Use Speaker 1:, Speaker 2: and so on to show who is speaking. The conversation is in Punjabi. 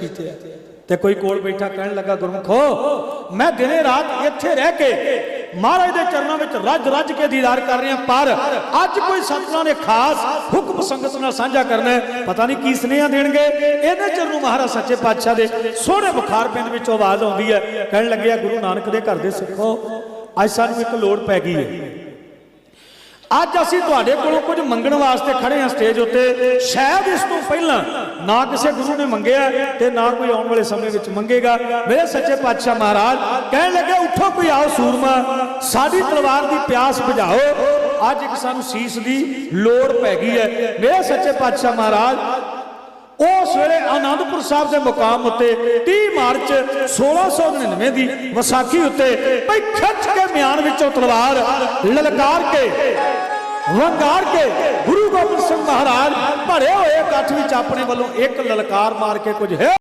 Speaker 1: ਕੀਤੇ ਆ। ਤੇ ਕੋਈ ਕੋਲ ਬੈਠਾ ਕਹਿਣ ਲੱਗਾ, ਗੁਰਮਖੋ ਮੈਂ ਦਿਨੇ ਰਾਤ ਇੱਥੇ ਰਹਿ ਕੇ ਮਹਾਰਾਜ ਦੇ ਚਰਨਾਂ ਵਿੱਚ ਰੱਜ ਰੱਜ ਕੇ ਦੀਦਾਰ ਕਰ ਰਿਹਾ, ਪਰ ਅੱਜ ਕੋਈ ਸਤਿਗੁਰਾਂ ਨੇ ਖਾਸ ਹੁਕਮ ਸੰਗਤ ਨਾਲ ਸਾਂਝਾ ਕਰਨਾ ਹੈ। ਪਤਾ ਨਹੀਂ ਕੀ ਸੁਨੇਹਾ ਦੇਣਗੇ। ਇਹਦੇ ਚਿਰ ਨੂੰ ਮਹਾਰਾਜ ਸੱਚੇ ਪਾਤਸ਼ਾਹ ਦੇ ਸੋਹਣੇ ਬੁਖਾਰ ਪਿੰਡ ਵਿੱਚੋਂ ਆਵਾਜ਼ ਆਉਂਦੀ ਹੈ। ਕਹਿਣ ਲੱਗਿਆ, ਗੁਰੂ ਨਾਨਕ ਦੇ ਘਰ ਦੇ ਸਿੱਖੋ, ਅੱਜ ਸਾਨੂੰ ਇੱਕ ਲੋੜ ਪੈ ਗਈ ਹੈ। ਅੱਜ ਅਸੀਂ ਤੁਹਾਡੇ ਕੋਲੋਂ ਕੁਝ ਮੰਗਣ ਵਾਸਤੇ ਖੜੇ ਹਾਂ ਸਟੇਜ ਉੱਤੇ। ਸ਼ਾਇਦ ਇਸ ਤੋਂ ਪਹਿਲਾਂ ਨਾ ਕਿਸੇ ਗੁਰੂ ਨੇ ਮੰਗਿਆ ਤੇ ਨਾ ਕੋਈ ਆਉਣ ਵਾਲੇ ਸਮੇਂ ਵਿੱਚ ਮੰਗੇਗਾ। ਮੇਰੇ ਸੱਚੇ ਪਾਤਸ਼ਾਹ ਮਹਾਰਾਜ, ਕਹਿਣ ਲੱਗੇ ਉੱਠੋ ਕੋਈ ਆਓ ਸੂਰਮਾ, ਸਾਡੀ ਤਲਵਾਰ ਦੀ ਪਿਆਸ ਬੁਝਾਓ। ਅੱਜ ਇੱਕ ਸਾਨੂੰ ਸੀਸ ਦੀ ਲੋੜ ਪੈ ਗਈ ਹੈ। ਮੇਰੇ ਸੱਚੇ ਪਾਤਸ਼ਾਹ ਮਹਾਰਾਜ ਉਸ ਵੇਲੇ ਆਨੰਦਪੁਰ ਸਾਹਿਬ ਦੇ ਮੁਕਾਮ ਉੱਤੇ 30 ਮਾਰਚ 1699 ਦੀ ਵਿਸਾਖੀ ਉੱਤੇ ਭਈ ਖਿੱਚ ਕੇ ਮਿਆਨ ਵਿੱਚੋਂ ਤਲਵਾਰ ਲਲਕਾਰ ਕੇ, ਵੰਗਾਰ ਕੇ ਗੁਰੂ ਗੋਬਿੰਦ ਸਿੰਘ ਮਹਾਰਾਜ ਭਰੇ ਹੋਏ ਇਕੱਠ ਵਿੱਚ ਆਪਣੇ ਵੱਲੋਂ ਇੱਕ ਲਲਕਾਰ ਮਾਰ ਕੇ ਕੁਝ ਹੈ